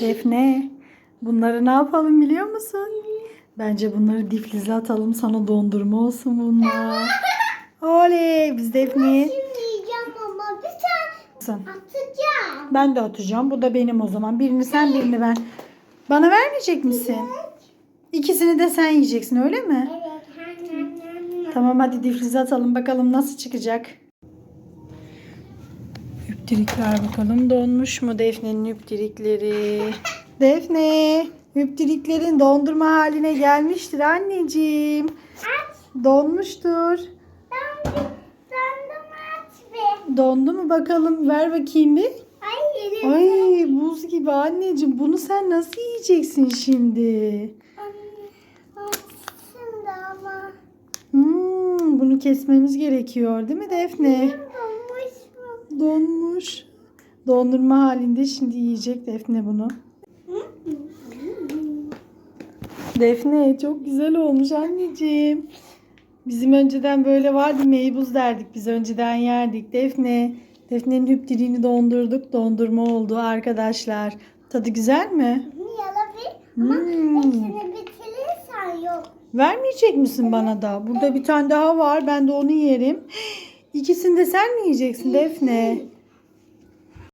Defne, bunları ne yapalım biliyor musun? Bence bunları difrize atalım. Sana dondurma olsun bunlar. Oley! Biz Defne'yi... Şimdi yiyeceğim ama bir tane atacağım. Ben de atacağım. Bu da benim o zaman. Birini sen, birini ben. Bana vermeyecek misin? İkisini de sen yiyeceksin öyle mi? Evet. Tamam hadi difrize atalım bakalım nasıl çıkacak. Üptirikler bakalım donmuş mu Defne'nin üptirikleri? Defne, üptiriklerin dondurma haline gelmiştir anneciğim. Aç. Donmuştur. Dondum. Dondum aç be. Dondu mu bakalım ver bakayım bir. Hayır. Ay buz gibi anneciğim bunu sen nasıl yiyeceksin şimdi? Da ama. Hmm, bunu kesmemiz gerekiyor değil mi Defne? Mu? Donmuş. Dondurma halinde şimdi yiyecek Defne bunu. Defne çok güzel olmuş anneciğim. Bizim önceden böyle vardı meybuz derdik biz önceden yerdik. Defne. Defne'nin hüptiriğini dondurduk. Dondurma oldu arkadaşlar. Tadı güzel mi? Yalabilir ama Hmm. hepsini bitirirsen yok. Vermeyecek misin bana da? Burada bir tane daha var. Ben de onu yerim. İkisini de sen mi yiyeceksin Defne?